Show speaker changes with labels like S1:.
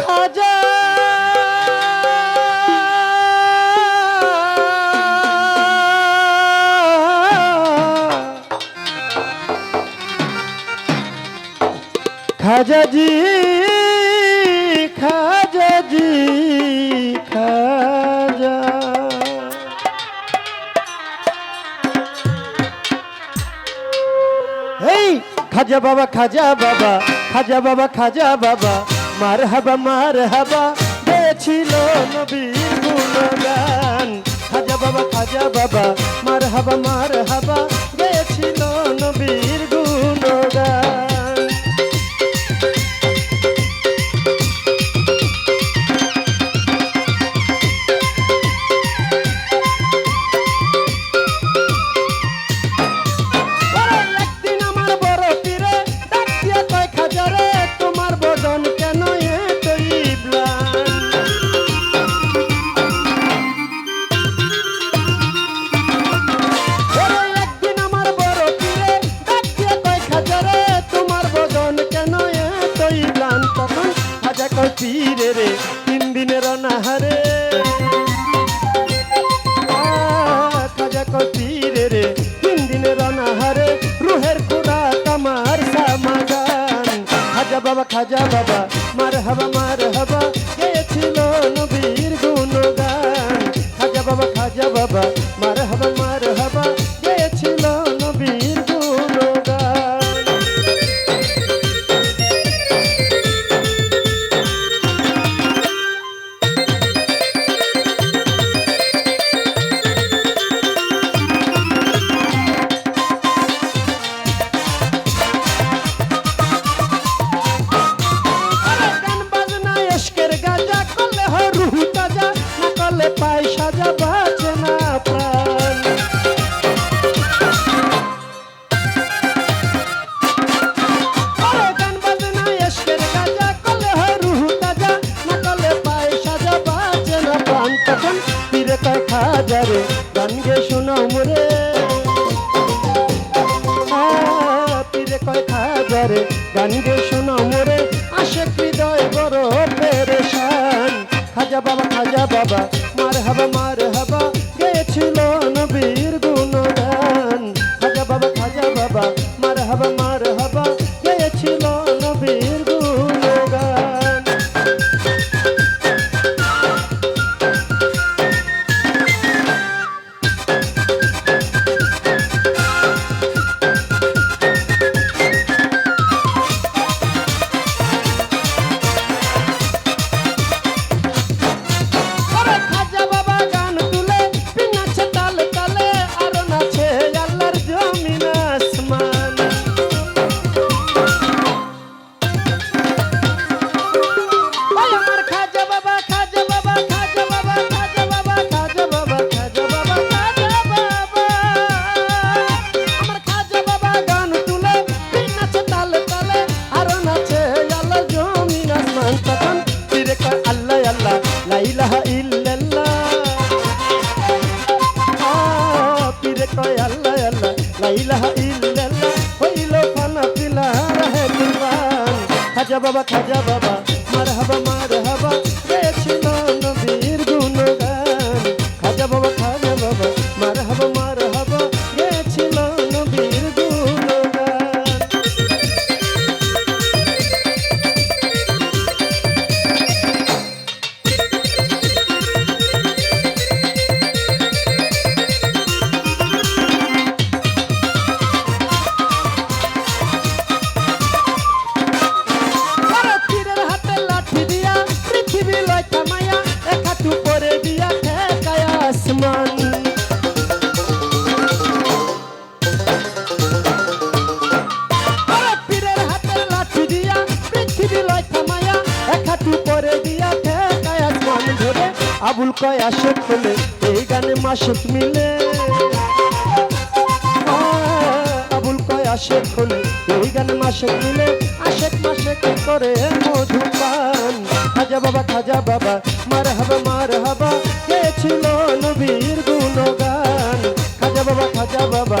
S1: খাজা। খাজাজি খাজা বাবা খাজা বাবা খাজা বাবা খাজা বাবা মার হাবা মার হাবা গেছিল নবীর গুণগান। খাজা বাবা খাজা বাবা মার হাবা মার হাবা গেছিল নবীর দিনের নাহারে খাজা কতিরে রে, তিন দিনের অনাহারে, রুহের খুরা কামার সামাগান খাজা বাবা খাজা বাবা মার হাবা মার হাবা গেছিল নবীর ফিরে কথা যাবে রে গান গে শোনাও মোরে। পীরে কথা যাবে গান গে শোনো মোরে। আশেক হৃদয় বড় পেরেশান। খাজা বাবা খাজা বাবা পীরে কয় আল্লাহ আল্লাহ লা ইলাহা ইল্লাল্লাহ, হইল ফানা পিলা রাহে কুরবান খাজা বাবা খাজা বাবা, মারহাবা আবুল কয়, আশেক হলে এই গানে মাসুক মিলে। আবুল কয়, আশেক হলে এই গানে মাসে মিলে। আশেক মাসে কি করে মধুপান খাজা বাবা খাজা বাবা মার হাবা মার হাবা কে ছিল নবীর গুণগান? খাজা বাবা খাজা বাবা